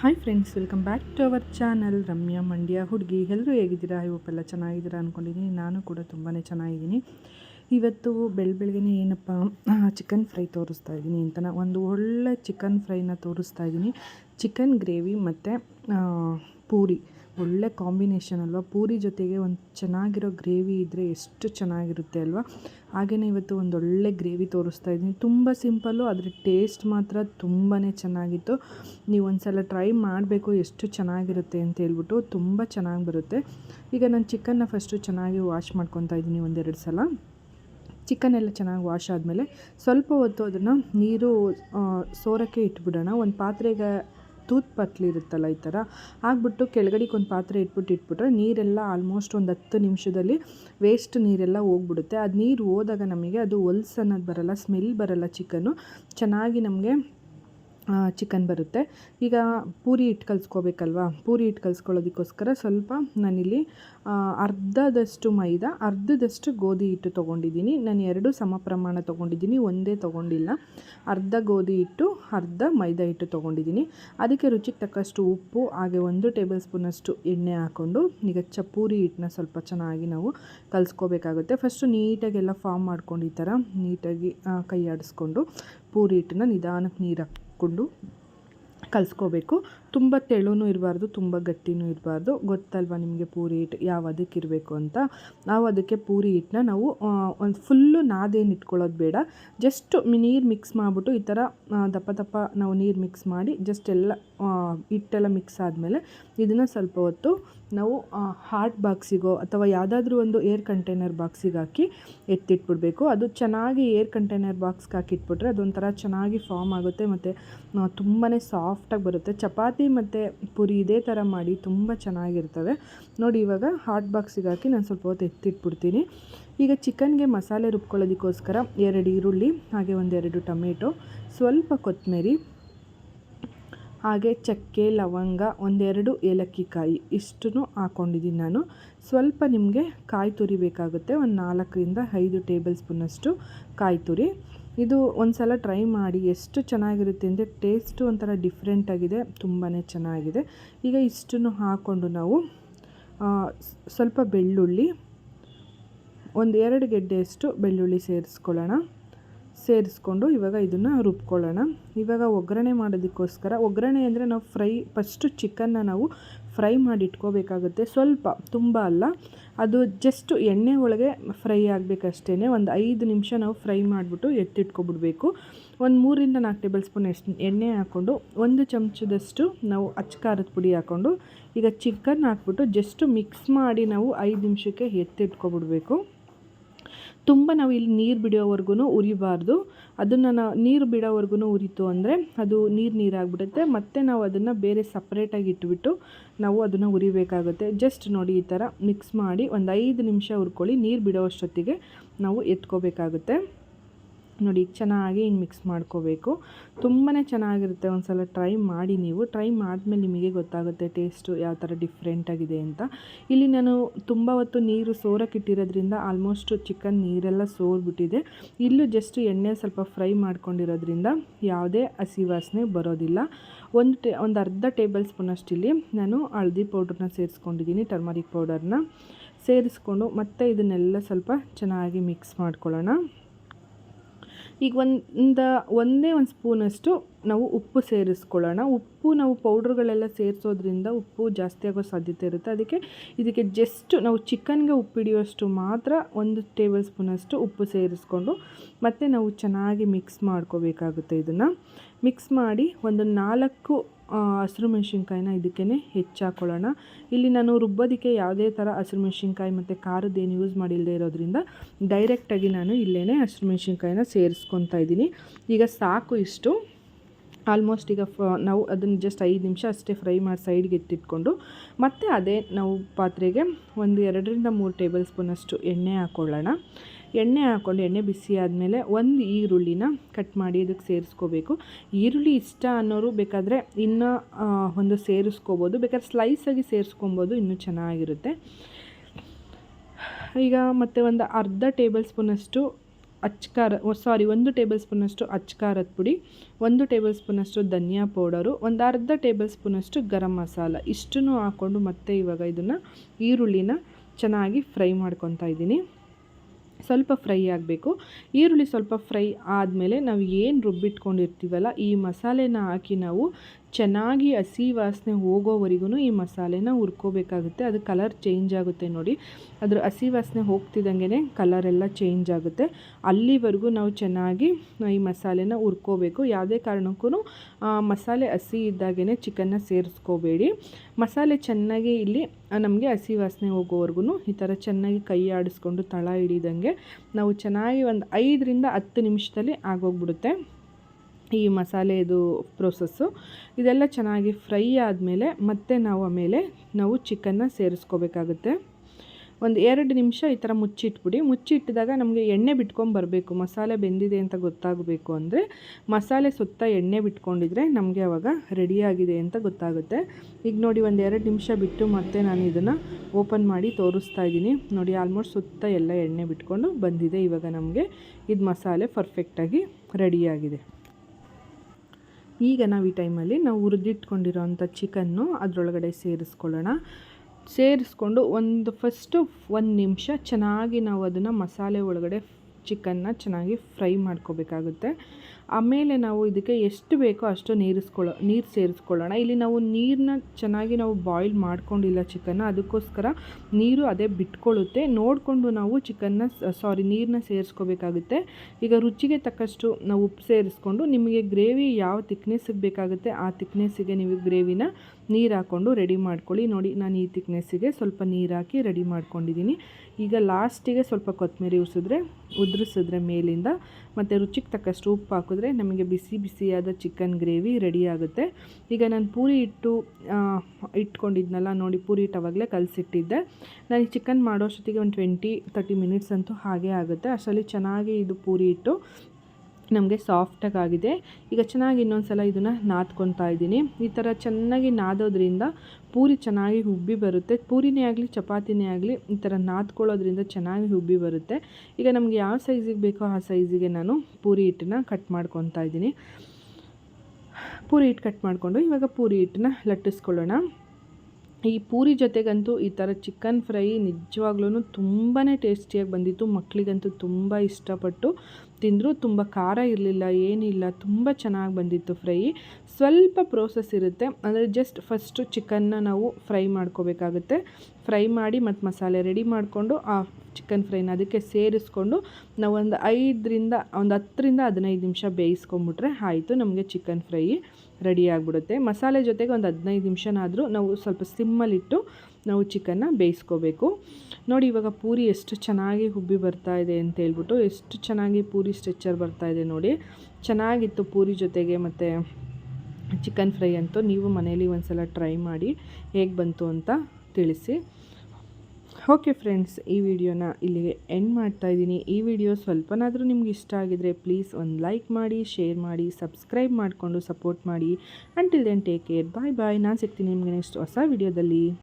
Hi friends welcome back to our channel Ramya Mandya ಹುಡುಗಿ. ಎಲ್ಲರೂ ಹೇಗಿದ್ದೀರಾ? ಇವಪ್ಪೆಲ್ಲ ಚೆನ್ನಾಗಿದ್ದೀರಾ ಅಂದ್ಕೊಂಡಿದ್ದೀನಿ ನಾನು ಕೂಡ ತುಂಬಾ ಚೆನ್ನಾಗಿದ್ದೀನಿ. ಇವತ್ತು ಬೆಳ ಬೆಳಗ್ಗೆ ಏನಪ್ಪ ಚಿಕನ್ ಫ್ರೈ ತೋರಿಸ್ತಾ ಇದ್ದೀನಿ ಅಂತ. ಒಂದು ಒಳ್ಳೆ ಚಿಕನ್ ಫ್ರೈನ ತೋರಿಸ್ತಾ ಇದ್ದೀನಿ. ಚಿಕನ್ ಗ್ರೇವಿ ಮತ್ತು ಪೂರಿ. ಒಳ್ಳೆ ಕಾಂಬಿನೇಷನ್ ಅಲ್ವಾ? ಪೂರಿ ಜೊತೆಗೆ ಒಂದು ಚೆನ್ನಾಗಿರೋ ಗ್ರೇವಿ ಇದ್ದರೆ ಎಷ್ಟು ಚೆನ್ನಾಗಿರುತ್ತೆ ಅಲ್ವಾ? ಹಾಗೆಯೇ ಇವತ್ತು ಒಂದು ಒಳ್ಳೆ ಗ್ರೇವಿ ತೋರಿಸ್ತಾ ಇದ್ದೀನಿ. ತುಂಬ ಸಿಂಪಲ್ಲು, ಆದರೆ ಟೇಸ್ಟ್ ಮಾತ್ರ ತುಂಬಾ ಚೆನ್ನಾಗಿತ್ತು. ನೀವು ಒಂದು ಸಲ ಟ್ರೈ ಮಾಡಬೇಕು ಎಷ್ಟು ಚೆನ್ನಾಗಿರುತ್ತೆ ಅಂತ ಹೇಳ್ಬಿಟ್ಟು ತುಂಬ ಚೆನ್ನಾಗಿ ಬರುತ್ತೆ. ಈಗ ನಾನು ಚಿಕನ್ನ ಫಸ್ಟು ಚೆನ್ನಾಗಿ ವಾಶ್ ಮಾಡ್ಕೊತಾ ಇದ್ದೀನಿ ಒಂದೆರಡು ಸಲ. ಚಿಕನ್ ಎಲ್ಲ ಚೆನ್ನಾಗಿ ವಾಶ್ ಆದಮೇಲೆ ಸ್ವಲ್ಪ ಹೊತ್ತು ಅದನ್ನು ನೀರು ಸೋರೋಕ್ಕೆ ಇಟ್ಬಿಡೋಣ. ಒಂದು ಪಾತ್ರೆಗೆ ತೂತ್ ಪತ್ಲಿರುತ್ತಲ್ಲ ಈ ಥರ ಹಾಕ್ಬಿಟ್ಟು ಕೆಳಗಡೆಗೆ ಒಂದು ಪಾತ್ರೆ ಇಟ್ಬಿಟ್ಟು ಇಟ್ಬಿಟ್ರೆ ನೀರೆಲ್ಲ ಆಲ್ಮೋಸ್ಟ್ ಒಂದು ಹತ್ತು ನಿಮಿಷದಲ್ಲಿ ವೇಸ್ಟ್ ನೀರೆಲ್ಲ ಹೋಗ್ಬಿಡುತ್ತೆ. ಅದು ನೀರು ಹೋದಾಗ ನಮಗೆ ಅದು ಹೊಲ್ಸ್ ಅನ್ನೋದು ಬರಲ್ಲ ಸ್ಮೆಲ್ ಬರಲ್ಲ ಚಿಕನ್ನು ಚೆನ್ನಾಗಿ ನಮಗೆ ಚಿಕನ್ ಬರುತ್ತೆ. ಈಗ ಪೂರಿ ಹಿಟ್ಟು ಕಲ್ಸ್ಕೊಬೇಕಲ್ವಾ? ಪೂರಿ ಹಿಟ್ಟು ಕಲ್ಸ್ಕೊಳ್ಳೋದಕ್ಕೋಸ್ಕರ ಸ್ವಲ್ಪ ನಾನಿಲ್ಲಿ ಅರ್ಧದಷ್ಟು ಮೈದಾ, ಅರ್ಧದಷ್ಟು ಗೋಧಿ ಹಿಟ್ಟು ತೊಗೊಂಡಿದ್ದೀನಿ. ನಾನು ಎರಡು ಸಮ ಪ್ರಮಾಣ ತೊಗೊಂಡಿದ್ದೀನಿ, ಒಂದೇ ತೊಗೊಂಡಿಲ್ಲ. ಅರ್ಧ ಗೋಧಿ ಹಿಟ್ಟು, ಅರ್ಧ ಮೈದಾ ಹಿಟ್ಟು ತೊಗೊಂಡಿದ್ದೀನಿ. ಅದಕ್ಕೆ ರುಚಿಗೆ ತಕ್ಕಷ್ಟು ಉಪ್ಪು, ಹಾಗೆ ಒಂದು ಟೇಬಲ್ ಸ್ಪೂನಷ್ಟು ಎಣ್ಣೆ ಹಾಕ್ಕೊಂಡು, ಈಗ ಚ, ಪೂರಿ ಹಿಟ್ಟನ್ನ ಸ್ವಲ್ಪ ಚೆನ್ನಾಗಿ ನಾವು ಕಲಿಸ್ಕೋಬೇಕಾಗುತ್ತೆ. ಫಸ್ಟು ನೀಟಾಗಿ ಎಲ್ಲ ಫಾರ್ಮ್ ಮಾಡ್ಕೊಂಡು ಈ ಥರ ನೀಟಾಗಿ ಕೈ ಆಡಿಸ್ಕೊಂಡು ಪೂರಿ ಹಿಟ್ಟನ್ನ ನಿಧಾನಕ್ಕೆ ನೀರು ಹಾಕ್ಕೊಂಡು ಕಲಿಸ್ಕೋಬೇಕು. ತುಂಬ ತೆಳುನೂ ಇರಬಾರ್ದು, ತುಂಬ ಗಟ್ಟಿನೂ ಇರಬಾರ್ದು. ಗೊತ್ತಲ್ವ ನಿಮಗೆ ಪೂರಿ ಹಿಟ್ಟು ಯಾವ ಅದಕ್ಕೆ ಇರಬೇಕು ಅಂತ? ನಾವು ಅದಕ್ಕೆ ಪೂರಿ ಹಿಟ್ಟನ್ನ ನಾವು ಒಂದು ಫುಲ್ಲು ನಾದೇನು ಇಟ್ಕೊಳ್ಳೋದು ಬೇಡ. ಜಸ್ಟ್ ನೀರು ಮಿಕ್ಸ್ ಮಾಡಿಬಿಟ್ಟು ಈ ಥರ ದಪ್ಪ ದಪ್ಪ ನಾವು ನೀರು ಮಿಕ್ಸ್ ಮಾಡಿ ಜಸ್ಟ್ ಎಲ್ಲ ಹಿಟ್ಟೆಲ್ಲ ಮಿಕ್ಸ್ ಆದಮೇಲೆ ಇದನ್ನು ಸ್ವಲ್ಪ ಹೊತ್ತು ನಾವು ಹಾಟ್ ಬಾಕ್ಸಿಗೋ ಅಥವಾ ಯಾವುದಾದ್ರೂ ಒಂದು ಏರ್ ಕಂಟೈನರ್ ಬಾಕ್ಸಿಗೆ ಹಾಕಿ ಎತ್ತಿಟ್ಬಿಡ್ಬೇಕು. ಅದು ಚೆನ್ನಾಗಿ ಏರ್ ಕಂಟೈನರ್ ಬಾಕ್ಸ್ಗೆ ಹಾಕಿಟ್ಬಿಟ್ರೆ ಅದೊಂಥರ ಚೆನ್ನಾಗಿ ಫಾರ್ಮ್ ಆಗುತ್ತೆ ಮತ್ತು ತುಂಬಾ ಸಾಫ್ಟಾಗಿ ಬರುತ್ತೆ. ಚಪಾತಿ ಮತ್ತು ಪುರಿ ಇದೇ ಥರ ಮಾಡಿ ತುಂಬ ಚೆನ್ನಾಗಿರ್ತವೆ. ನೋಡಿ, ಇವಾಗ ಹಾಟ್ ಬಾಕ್ಸಿಗೆ ಹಾಕಿ ನಾನು ಸ್ವಲ್ಪ ಹೊತ್ತು ಎತ್ತಿಟ್ಬಿಡ್ತೀನಿ. ಈಗ ಚಿಕನ್ಗೆ ಮಸಾಲೆ ರುಬ್ಕೊಳ್ಳೋದಕ್ಕೋಸ್ಕರ ಎರಡು ಈರುಳ್ಳಿ, ಹಾಗೆ ಒಂದೆರಡು ಟೊಮೆಟೊ, ಸ್ವಲ್ಪ ಕೊತ್ತಂಬರಿ ಹಾಗೆ ಚಕ್ಕೆ, ಲವಂಗ, ಒಂದೆರಡು ಏಲಕ್ಕಿ ಕಾಯಿ ಇಷ್ಟನ್ನು ಹಾಕ್ಕೊಂಡಿದ್ದೀನಿ ನಾನು. ಸ್ವಲ್ಪ ನಿಮಗೆ ಕಾಯಿ ತುರಿ ಬೇಕಾಗುತ್ತೆ. ಒಂದು ನಾಲ್ಕರಿಂದ ಐದು ಟೇಬಲ್ ಸ್ಪೂನಷ್ಟು ಕಾಯಿ ತುರಿ. ಇದು ಒಂದು ಸಲ ಟ್ರೈ ಮಾಡಿ ಎಷ್ಟು ಚೆನ್ನಾಗಿರುತ್ತೆ ಅಂದರೆ ಟೇಸ್ಟು ಒಂಥರ ಡಿಫ್ರೆಂಟಾಗಿದೆ ತುಂಬಾ ಚೆನ್ನಾಗಿದೆ. ಈಗ ಇಷ್ಟನ್ನು ಹಾಕ್ಕೊಂಡು ನಾವು ಸ್ವಲ್ಪ ಬೆಳ್ಳುಳ್ಳಿ ಒಂದು ಎರಡು ಗೆಡ್ಡೆಯಷ್ಟು ಬೆಳ್ಳುಳ್ಳಿ ಸೇರಿಸ್ಕೊಳ್ಳೋಣ. ಸೇರಿಸ್ಕೊಂಡು ಇವಾಗ ಇದನ್ನು ರುಬ್ಕೊಳ್ಳೋಣ. ಇವಾಗ ಒಗ್ಗರಣೆ ಮಾಡೋದಕ್ಕೋಸ್ಕರ, ಒಗ್ಗರಣೆ ಅಂದರೆ ನಾವು ಫ್ರೈ ಫಸ್ಟು ಚಿಕನ್ನ ನಾವು ಫ್ರೈ ಮಾಡಿ ಇಟ್ಕೋಬೇಕಾಗುತ್ತೆ. ಸ್ವಲ್ಪ, ತುಂಬ ಅಲ್ಲ. ಅದು ಜಸ್ಟ್ ಎಣ್ಣೆ ಒಳಗೆ ಫ್ರೈ ಆಗಬೇಕಷ್ಟೇ ಒಂದು ಐದು ನಿಮಿಷ ನಾವು ಫ್ರೈ ಮಾಡಿಬಿಟ್ಟು ಎತ್ತಿಟ್ಕೊಬಿಡ್ಬೇಕು. ಒಂದು ಮೂರಿಂದ ನಾಲ್ಕು ಟೇಬಲ್ ಸ್ಪೂನ್ ಎಷ್ಟು, ಎಣ್ಣೆ ಹಾಕ್ಕೊಂಡು ಒಂದು ಚಮಚದಷ್ಟು ನಾವು ಅಚ್ಚಕಾರದ ಪುಡಿ ಹಾಕ್ಕೊಂಡು ಈಗ ಚಿಕನ್ ಹಾಕ್ಬಿಟ್ಟು ಜಸ್ಟು ಮಿಕ್ಸ್ ಮಾಡಿ ನಾವು ಐದು ನಿಮಿಷಕ್ಕೆ ಎತ್ತಿಟ್ಕೊಬಿಡ್ಬೇಕು. ತುಂಬ ನಾವು ಇಲ್ಲಿ ನೀರು ಬಿಡೋವರೆಗೂ ಉರಿಬಾರ್ದು. ಅದನ್ನು ನಾವು ನೀರು ಬಿಡೋವರೆಗೂ ಉರಿತು ಅಂದರೆ ಅದು ನೀರು ನೀರಾಗ್ಬಿಡುತ್ತೆ. ಮತ್ತು ನಾವು ಅದನ್ನು ಬೇರೆ ಸಪ್ರೇಟಾಗಿ ಇಟ್ಬಿಟ್ಟು ನಾವು ಅದನ್ನು ಉರಿಬೇಕಾಗುತ್ತೆ. ಜಸ್ಟ್ ನೋಡಿ ಈ ಥರ ಮಿಕ್ಸ್ ಮಾಡಿ ಒಂದು ಐದು ನಿಮಿಷ ಹುರ್ಕೊಳ್ಳಿ. ನೀರು ಬಿಡೋ ಅಷ್ಟೊತ್ತಿಗೆ ನಾವು ಎತ್ಕೋಬೇಕಾಗುತ್ತೆ. ನೋಡಿ, ಚೆನ್ನಾಗಿ ಹಿಂಗೆ ಮಿಕ್ಸ್ ಮಾಡ್ಕೋಬೇಕು. ತುಂಬಾ ಚೆನ್ನಾಗಿರುತ್ತೆ. ಒಂದು ಸಲ ಟ್ರೈ ಮಾಡಿ ನೀವು. ಟ್ರೈ ಮಾಡಿದ್ಮೇಲೆ ನಿಮಗೆ ಗೊತ್ತಾಗುತ್ತೆ ಟೇಸ್ಟು ಯಾವ ಥರ ಡಿಫ್ರೆಂಟಾಗಿದೆ ಅಂತ. ಇಲ್ಲಿ ನಾನು ತುಂಬ ಹೊತ್ತು ನೀರು ಸೋರಕ್ಕಿಟ್ಟಿರೋದ್ರಿಂದ ಆಲ್ಮೋಸ್ಟ್ ಚಿಕನ್ ನೀರೆಲ್ಲ ಸೋರ್ಬಿಟ್ಟಿದೆ. ಇಲ್ಲೂ ಜಸ್ಟ್ ಎಣ್ಣೆ ಸ್ವಲ್ಪ ಫ್ರೈ ಮಾಡ್ಕೊಂಡಿರೋದ್ರಿಂದ ಯಾವುದೇ ಹಸಿ ವಾಸನೆ ಬರೋದಿಲ್ಲ. ಒಂದು ಟೇ, ಒಂದು ಅರ್ಧ ಟೇಬಲ್ ಸ್ಪೂನಷ್ಟು ಇಲ್ಲಿ ನಾನು ಹಳದಿ ಪೌಡ್ರನ್ನ ಸೇರಿಸ್ಕೊಂಡಿದ್ದೀನಿ, ಟರ್ಮರಿಕ್ ಪೌಡರ್ನ. ಸೇರಿಸ್ಕೊಂಡು ಮತ್ತೆ ಇದನ್ನೆಲ್ಲ ಸ್ವಲ್ಪ ಚೆನ್ನಾಗಿ ಮಿಕ್ಸ್ ಮಾಡ್ಕೊಳ್ಳೋಣ. ಈಗ ಒಂದು ಒಂದೇ ಒಂದು ಸ್ಪೂನಷ್ಟು ನಾವು ಉಪ್ಪು ಸೇರಿಸ್ಕೊಳ್ಳೋಣ. ಉಪ್ಪು ನಾವು ಪೌಡ್ರ್ಗಳೆಲ್ಲ ಸೇರಿಸೋದ್ರಿಂದ ಉಪ್ಪು ಜಾಸ್ತಿ ಆಗೋ ಸಾಧ್ಯತೆ ಇರುತ್ತೆ. ಅದಕ್ಕೆ ಇದಕ್ಕೆ ಜಸ್ಟ್ ನಾವು ಚಿಕನ್ಗೆ ಉಪ್ಪು ಹಿಡಿಯೋಷ್ಟು ಮಾತ್ರ ಒಂದು ಟೇಬಲ್ ಸ್ಪೂನಷ್ಟು ಉಪ್ಪು ಸೇರಿಸ್ಕೊಂಡು ಮತ್ತು ನಾವು ಚೆನ್ನಾಗಿ ಮಿಕ್ಸ್ ಮಾಡ್ಕೋಬೇಕಾಗುತ್ತೆ ಇದನ್ನು. ಮಿಕ್ಸ್ ಮಾಡಿ ಒಂದು ನಾಲ್ಕು ಹಸಿರು ಮೆಣಸಿನ್ಕಾಯಿನ ಇದಕ್ಕೇ ಹೆಚ್ಚಾಕೊಳ್ಳೋಣ. ಇಲ್ಲಿ ನಾನು ರುಬ್ಬೋದಕ್ಕೆ ಯಾವುದೇ ಥರ ಹಸಿರು ಮೆಣಸಿನ್ಕಾಯಿ ಮತ್ತು ಖಾರದ್ದೇನು ಯೂಸ್ ಮಾಡಿಲ್ಲದೆ ಇರೋದ್ರಿಂದ ಡೈರೆಕ್ಟಾಗಿ ನಾನು ಇಲ್ಲೇ ಹಸಿರು ಮೆಣಸಿನ್ಕಾಯಿನ ಸೇರಿಸ್ಕೊತಾ ಇದ್ದೀನಿ. ಈಗ ಸಾಕು ಇಷ್ಟು. ಆಲ್ಮೋಸ್ಟ್ ಈಗ ಫ, ನಾವು ಅದನ್ನು ಜಸ್ಟ್ ಐದು ನಿಮಿಷ ಅಷ್ಟೇ ಫ್ರೈ ಮಾಡಿ ಸೈಡ್ಗೆ ಎತ್ತಿಟ್ಕೊಂಡು ಮತ್ತು ಅದೇ ನಾವು ಪಾತ್ರೆಗೆ ಒಂದು ಎರಡರಿಂದ ಮೂರು ಟೇಬಲ್ ಸ್ಪೂನಷ್ಟು ಎಣ್ಣೆ ಹಾಕ್ಕೊಳ್ಳೋಣ ಎಣ್ಣೆ ಹಾಕ್ಕೊಂಡು ಎಣ್ಣೆ ಬಿಸಿ ಆದಮೇಲೆ ಒಂದು ಈರುಳ್ಳಿನ ಕಟ್ ಮಾಡಿ ಇದಕ್ಕೆ ಸೇರಿಸ್ಕೋಬೇಕು. ಈರುಳ್ಳಿ ಇಷ್ಟ ಅನ್ನೋರು ಬೇಕಾದರೆ ಇನ್ನೂ ಒಂದು ಸೇರಿಸ್ಕೋಬೋದು. ಬೇಕಾದ್ರೆ ಸ್ಲೈಸಾಗಿ ಸೇರಿಸ್ಕೊಬೋದು, ಇನ್ನೂ ಚೆನ್ನಾಗಿರುತ್ತೆ. ಈಗ ಮತ್ತು ಒಂದು ಅರ್ಧ ಟೇಬಲ್ ಸ್ಪೂನಷ್ಟು ಅಚ್ಕಾರ ಸಾರಿ ಒಂದು ಟೇಬಲ್ ಸ್ಪೂನಷ್ಟು ಅಚ್ಕಾರದ ಪುಡಿ, ಒಂದು ಟೇಬಲ್ ಸ್ಪೂನಷ್ಟು ಧನಿಯಾ ಪೌಡರು, ಒಂದು ಅರ್ಧ ಟೇಬಲ್ ಸ್ಪೂನಷ್ಟು ಗರಂ ಮಸಾಲ. ಇಷ್ಟನ್ನು ಹಾಕ್ಕೊಂಡು ಮತ್ತೆ ಇವಾಗ ಇದನ್ನು ಈರುಳ್ಳಿನ ಚೆನ್ನಾಗಿ ಫ್ರೈ ಮಾಡ್ಕೊತಾ ಇದ್ದೀನಿ. ಸ್ವಲ್ಪ ಫ್ರೈ ಆಗಬೇಕು. ಈರುಳ್ಳಿ ಸ್ವಲ್ಪ ಫ್ರೈ ಆದಮೇಲೆ ನಾವು ಏನು ರುಬ್ಬಿಟ್ಕೊಂಡಿರ್ತೀವಲ್ಲ ಈ ಮಸಾಲೆನ ಹಾಕಿ ನಾವು ಚೆನ್ನಾಗಿ ಹಸಿ ವಾಸನೆ ಹೋಗೋವರೆಗೂ ಈ ಮಸಾಲೆನ ಹುರ್ಕೋಬೇಕಾಗುತ್ತೆ. ಅದು ಕಲರ್ ಚೇಂಜ್ ಆಗುತ್ತೆ ನೋಡಿ. ಅದ್ರ ಹಸಿ ವಾಸನೆ ಹೋಗ್ತಿದ್ದಂಗೆ ಕಲರೆಲ್ಲ ಚೇಂಜ್ ಆಗುತ್ತೆ. ಅಲ್ಲಿವರೆಗೂ ನಾವು ಚೆನ್ನಾಗಿ ಈ ಮಸಾಲೆನ ಹುರ್ಕೋಬೇಕು. ಯಾವುದೇ ಕಾರಣಕ್ಕೂ ಮಸಾಲೆ ಹಸಿ ಇದ್ದಾಗೇ ಚಿಕನ್ನ ಸೇರಿಸ್ಕೋಬೇಡಿ. ಮಸಾಲೆ ಚೆನ್ನಾಗಿ ಇಲ್ಲಿ ನಮಗೆ ಹಸಿ ವಾಸನೆ ಹೋಗೋವರೆಗೂ ಈ ಥರ ಚೆನ್ನಾಗಿ ಕೈ ಆಡಿಸ್ಕೊಂಡು ತಳ ಹಿಡಿದಂಗೆ ನಾವು ಚೆನ್ನಾಗಿ ಒಂದು ಐದರಿಂದ ಹತ್ತು ನಿಮಿಷದಲ್ಲಿ ಆಗೋಗ್ಬಿಡುತ್ತೆ. ಈ ಮಸಾಲೆದು ಪ್ರೊಸೆಸ್ಸು ಇದೆಲ್ಲ ಚೆನ್ನಾಗಿ ಫ್ರೈ ಆದಮೇಲೆ ಮತ್ತೆ ನಾವು ಆಮೇಲೆ ನಾವು ಚಿಕನ್ನ ಸೇರಿಸ್ಕೋಬೇಕಾಗುತ್ತೆ. ಒಂದು ಎರಡು ನಿಮಿಷ ಈ ಥರ ಮುಚ್ಚಿಟ್ಬಿಡಿ. ಮುಚ್ಚಿಟ್ಟಿದಾಗ ನಮಗೆ ಎಣ್ಣೆ ಬಿಟ್ಕೊಂಡು ಬರಬೇಕು. ಮಸಾಲೆ ಬೆಂದಿದೆ ಅಂತ ಗೊತ್ತಾಗಬೇಕು ಅಂದರೆ ಮಸಾಲೆ ಸುತ್ತ ಎಣ್ಣೆ ಬಿಟ್ಕೊಂಡಿದ್ರೆ ನಮಗೆ ಆವಾಗ ರೆಡಿಯಾಗಿದೆ ಅಂತ ಗೊತ್ತಾಗುತ್ತೆ. ಈಗ ನೋಡಿ ಒಂದು ಎರಡು ನಿಮಿಷ ಬಿಟ್ಟು ಮತ್ತೆ ನಾನು ಇದನ್ನು ಓಪನ್ ಮಾಡಿ ತೋರಿಸ್ತಾ ಇದ್ದೀನಿ. ನೋಡಿ ಆಲ್ಮೋಸ್ಟ್ ಸುತ್ತ ಎಲ್ಲ ಎಣ್ಣೆ ಬಿಟ್ಕೊಂಡು ಬಂದಿದೆ ಇವಾಗ ನಮಗೆ. ಇದು ಮಸಾಲೆ ಪರ್ಫೆಕ್ಟಾಗಿ ರೆಡಿಯಾಗಿದೆ ಈಗ ನಾವು ಈ ಟೈಮಲ್ಲಿ ನಾವು ಹುರಿದಿಟ್ಕೊಂಡಿರೋಂಥ ಚಿಕನ್ನು ಅದರೊಳಗಡೆ ಸೇರಿಸ್ಕೊಳ್ಳೋಣ. ಸೇರಿಸ್ಕೊಂಡು ಒಂದು ಫಸ್ಟು ಒಂದು ನಿಮಿಷ ಚೆನ್ನಾಗಿ ನಾವು ಅದನ್ನು ಮಸಾಲೆ ಒಳಗಡೆ ಚಿಕನ್ನ ಚೆನ್ನಾಗಿ ಫ್ರೈ ಮಾಡ್ಕೋಬೇಕಾಗುತ್ತೆ. ಆಮೇಲೆ ನಾವು ಇದಕ್ಕೆ ಎಷ್ಟು ಬೇಕೋ ಅಷ್ಟು ನೀರಿಸ್ಕೊಳ್ಳೋ ನೀರು ಸೇರಿಸ್ಕೊಳ್ಳೋಣ. ಇಲ್ಲಿ ನಾವು ನೀರನ್ನ ಚೆನ್ನಾಗಿ ನಾವು ಬಾಯ್ಲ್ ಮಾಡ್ಕೊಂಡಿಲ್ಲ ಚಿಕನ್ನ, ಅದಕ್ಕೋಸ್ಕರ ನೀರು ಅದೇ ಬಿಟ್ಕೊಳ್ಳುತ್ತೆ. ನೋಡಿಕೊಂಡು ನಾವು ಚಿಕನ್ನ ಸಾರಿ ನೀರನ್ನ ಸೇರಿಸ್ಕೋಬೇಕಾಗುತ್ತೆ. ಈಗ ರುಚಿಗೆ ತಕ್ಕಷ್ಟು ನಾವು ಉಪ್ಪು ಸೇರಿಸ್ಕೊಂಡು ನಿಮಗೆ ಗ್ರೇವಿ ಯಾವ ತಿಕ್ನೆಸ್ಸಿಗೆ ಬೇಕಾಗುತ್ತೆ ಆ ತಿಕ್ನೆಸ್ಸಿಗೆ ನೀವು ಗ್ರೇವಿನ ನೀರು ಹಾಕ್ಕೊಂಡು ರೆಡಿ ಮಾಡ್ಕೊಳ್ಳಿ. ನೋಡಿ, ನಾನು ಈ ತಿಕ್ನೆಸ್ಸಿಗೆ ಸ್ವಲ್ಪ ನೀರು ಹಾಕಿ ರೆಡಿ ಮಾಡ್ಕೊಂಡಿದ್ದೀನಿ ಈಗ ಲಾಸ್ಟಿಗೆ ಸ್ವಲ್ಪ ಕೊತ್ತಂಬರಿ ಉಸಿದ್ರೆ, ಉದುರಿಸಿದ್ರೆ ಮೇಲಿಂದ, ಮತ್ತು ರುಚಿಗೆ ತಕ್ಕಷ್ಟು ಉಪ್ಪು ಹಾಕಿದ್ರೆ ನಮಗೆ ಬಿಸಿ ಬಿಸಿಯಾದ ಚಿಕನ್ ಗ್ರೇವಿ ರೆಡಿ ಆಗುತ್ತೆ. ಈಗ ನಾನು ಪೂರಿ ಇಟ್ಟು ಇಟ್ಕೊಂಡಿದ್ನಲ್ಲ, ನೋಡಿ ಪೂರಿ ಇಟ್ಟವಾಗಲೇ ಕಲಸಿಟ್ಟಿದ್ದೆ. ನಾನು ಚಿಕನ್ ಮಾಡೋಷ್ಟೊತ್ತಿಗೆ ಒಂದು ಟ್ವೆಂಟಿ ತರ್ಟಿ ಮಿನಿಟ್ಸ್ ಅಂತೂ ಹಾಗೇ ಆಗುತ್ತೆ. ಅಷ್ಟರಲ್ಲಿ ಚೆನ್ನಾಗಿ ಇದು ಪೂರಿ ಇಟ್ಟು ನಮಗೆ ಸಾಫ್ಟಾಗಿ ಆಗಿದೆ ಈಗ ಚೆನ್ನಾಗಿ ಇನ್ನೊಂದು ಸಲ ಇದನ್ನು ನಾದ್ಕೊತಾ ಇದ್ದೀನಿ. ಈ ಥರ ಚೆನ್ನಾಗಿ ನಾದೋದ್ರಿಂದ ಪೂರಿ ಚೆನ್ನಾಗಿ ಹುಬ್ಬಿ ಬರುತ್ತೆ. ಪೂರಿನೇ ಆಗಲಿ, ಚಪಾತಿನೇ ಆಗಲಿ ಈ ಥರ ನಾದ್ಕೊಳ್ಳೋದ್ರಿಂದ ಚೆನ್ನಾಗಿ ಹುಬ್ಬಿ ಬರುತ್ತೆ. ಈಗ ನಮಗೆ ಯಾವ ಸೈಜಿಗೆ ಬೇಕೋ ಆ ಸೈಜಿಗೆ ನಾನು ಪೂರಿ ಹಿಟ್ಟನ್ನ ಕಟ್ ಮಾಡ್ಕೊತಾ ಇದ್ದೀನಿ. ಪೂರಿ ಹಿಟ್ಟು ಕಟ್ ಮಾಡಿಕೊಂಡು ಇವಾಗ ಪೂರಿ ಹಿಟ್ಟನ್ನ ಲಟ್ಟಿಸ್ಕೊಳ್ಳೋಣ. ಈ ಪೂರಿ ಜೊತೆಗಂತೂ ಈ ಥರ ಚಿಕನ್ ಫ್ರೈ ನಿಜವಾಗ್ಲೂ ತುಂಬಾ ಟೇಸ್ಟಿಯಾಗಿ ಬಂದಿತ್ತು. ಮಕ್ಕಳಿಗಂತೂ ತುಂಬ ಇಷ್ಟಪಟ್ಟು ತಿಂದರು. ತುಂಬ ಖಾರ ಇರಲಿಲ್ಲ, ಏನಿಲ್ಲ, ತುಂಬ ಚೆನ್ನಾಗಿ ಬಂದಿತ್ತು ಫ್ರೈ. ಸ್ವಲ್ಪ ಪ್ರೋಸೆಸ್ ಇರುತ್ತೆ. ಅಂದರೆ ಜಸ್ಟ್ ಫಸ್ಟು ಚಿಕನ್ನ ನಾವು ಫ್ರೈ ಮಾಡ್ಕೋಬೇಕಾಗುತ್ತೆ. ಫ್ರೈ ಮಾಡಿ ಮತ್ತು ಮಸಾಲೆ ರೆಡಿ ಮಾಡಿಕೊಂಡು ಆ ಚಿಕನ್ ಫ್ರೈನ ಅದಕ್ಕೆ ಸೇರಿಸ್ಕೊಂಡು ನಾವು ಒಂದು ಐದರಿಂದ, ಒಂದು ಹತ್ತರಿಂದ ಹದಿನೈದು ನಿಮಿಷ ಬೇಯಿಸ್ಕೊಂಬಿಟ್ರೆ ಆಯಿತು ನಮಗೆ ಚಿಕನ್ ಫ್ರೈ. ರೆಡಿ ಆಗಿಬಿಡುತ್ತೆ. ಮಸಾಲೆ ಜೊತೆಗೆ ಒಂದು ಹದಿನೈದು ನಿಮಿಷನಾದರೂ ನಾವು ಸ್ವಲ್ಪ ಸಿಮ್ಮಲ್ಲಿಟ್ಟು ನಾವು ಚಿಕನ್ನ ಬೇಯಿಸ್ಕೋಬೇಕು. ನೋಡಿ ಇವಾಗ ಪೂರಿ ಎಷ್ಟು ಚೆನ್ನಾಗಿ ಹುಬ್ಬಿ ಬರ್ತಾ ಇದೆ ಅಂತ ಹೇಳ್ಬಿಟ್ಟು ಎಷ್ಟು ಚೆನ್ನಾಗಿ ಪೂರಿ ಸ್ಟ್ರೆಚ್ಚರ್ ಬರ್ತಾ ಇದೆ ನೋಡಿ. ಚೆನ್ನಾಗಿತ್ತು ಪೂರಿ ಜೊತೆಗೆ ಮತ್ತು ಚಿಕನ್ ಫ್ರೈ ಅಂತೂ ನೀವು ಮನೇಲಿ ಒಂದು ಸಲ ಟ್ರೈ ಮಾಡಿ ಹೇಗೆ ಬಂತು ಅಂತ ತಿಳಿಸಿ. ಓಕೆ ಫ್ರೆಂಡ್ಸ್ ಈ ವಿಡಿಯೋನ ಇಲ್ಲಿಗೆ ಎಂಡ್ ಮಾಡ್ತಾ ಇದ್ದೀನಿ. ಈ ವಿಡಿಯೋ ಸ್ವಲ್ಪನಾದರೂ ನಿಮ್ಗೆ ಇಷ್ಟ ಆಗಿದರೆ ಪ್ಲೀಸ್ ಒಂದು ಲೈಕ್ ಮಾಡಿ ಶೇರ್ ಮಾಡಿ ಸಬ್ಸ್ಕ್ರೈಬ್ ಮಾಡಿಕೊಂಡು ಸಪೋರ್ಟ್ ಮಾಡಿ. Until then take care bye bye ನಾನು ಸಿಗ್ತೀನಿ ನಿಮಗೆ ನೆಕ್ಸ್ಟ್ ಹೊಸ ವಿಡಿಯೋದಲ್ಲಿ.